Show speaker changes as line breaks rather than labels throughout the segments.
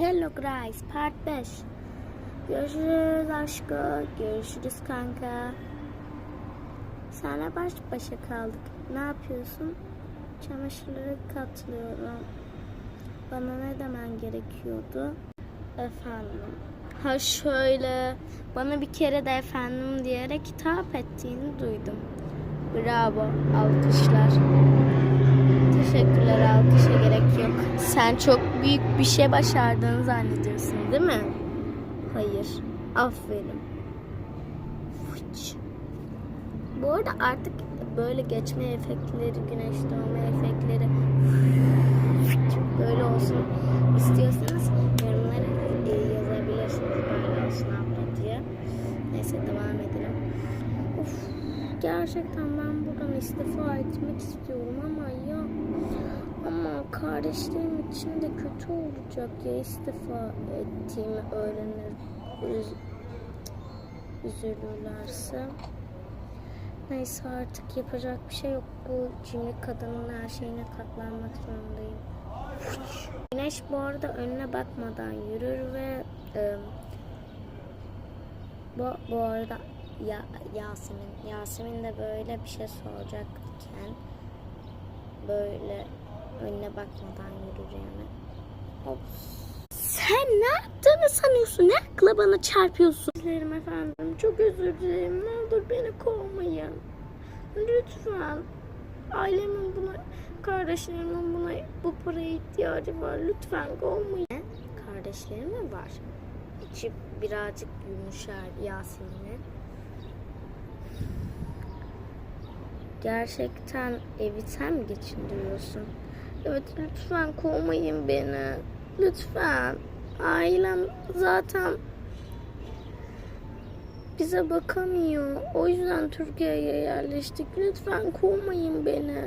Hello guys. Part 5 Görüşürüz aşkı. Görüşürüz kanka. Sana baş başa kaldık. Ne yapıyorsun? Çamaşırları katlıyorum. Bana ne demen gerekiyordu? Efendim. Ha şöyle. Bana bir kere de efendim diyerek hitap ettiğini duydum. Bravo. Alkışlar Sen çok büyük bir şey başardığını zannediyorsun değil mi? Hayır. Aferin. Fıç. Bu arada artık böyle geçme efektleri, güneş doğma efektleri böyle olsun istiyorsanız yorumlara e, yazabilirsiniz böyle olsun abla diye. Neyse devam gerçekten ben buradan istifa etmek istiyorum ama ya ama kardeşlerim için de kötü olacak ya istifa ettiğimi öğrenir üz- üzülürlerse. Neyse artık yapacak bir şey yok. Bu cimri kadının her şeyine katlanmak zorundayım. Güneş bu arada önüne bakmadan yürür ve e, bu, bu arada ya, Yasemin Yasemin de böyle bir şey soracakken böyle önüne bakmadan yani. Of. Sen ne yaptığını sanıyorsun? Ne akla bana çarpıyorsun? Dilerim efendim. Çok özür dilerim. Ne olur beni kovmayın. Lütfen. Ailemin buna, kardeşlerimin buna bu paraya ihtiyacı var. Lütfen kovmayın. Kardeşlerim mi var? İçi birazcık yumuşar Yasemin'in. Gerçekten evi sen mi geçindiriyorsun? Evet lütfen kovmayın beni. Lütfen. Ailem zaten bize bakamıyor. O yüzden Türkiye'ye yerleştik. Lütfen kovmayın beni.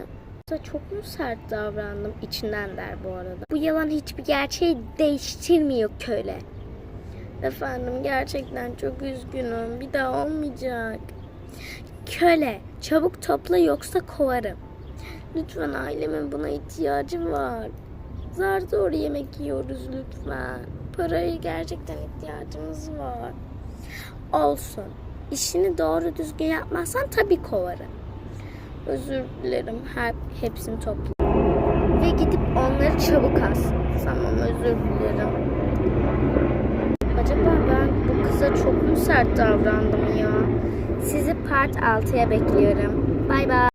Çok mu sert davrandım? İçinden der bu arada. Bu yalan hiçbir gerçeği değiştirmiyor köle. Efendim gerçekten çok üzgünüm. Bir daha olmayacak. Köle, çabuk topla yoksa kovarım. Lütfen ailemin buna ihtiyacı var. Zar zor yemek yiyoruz lütfen. Paraya gerçekten ihtiyacımız var. Olsun. İşini doğru düzgün yapmazsan tabii kovarım. Özür dilerim. Hep, hepsini topla. Ve gidip onları çabuk as. Tamam özür dilerim. Kıza çok mu sert davrandım ya? Sizi part 6'ya bekliyorum. Bay bay.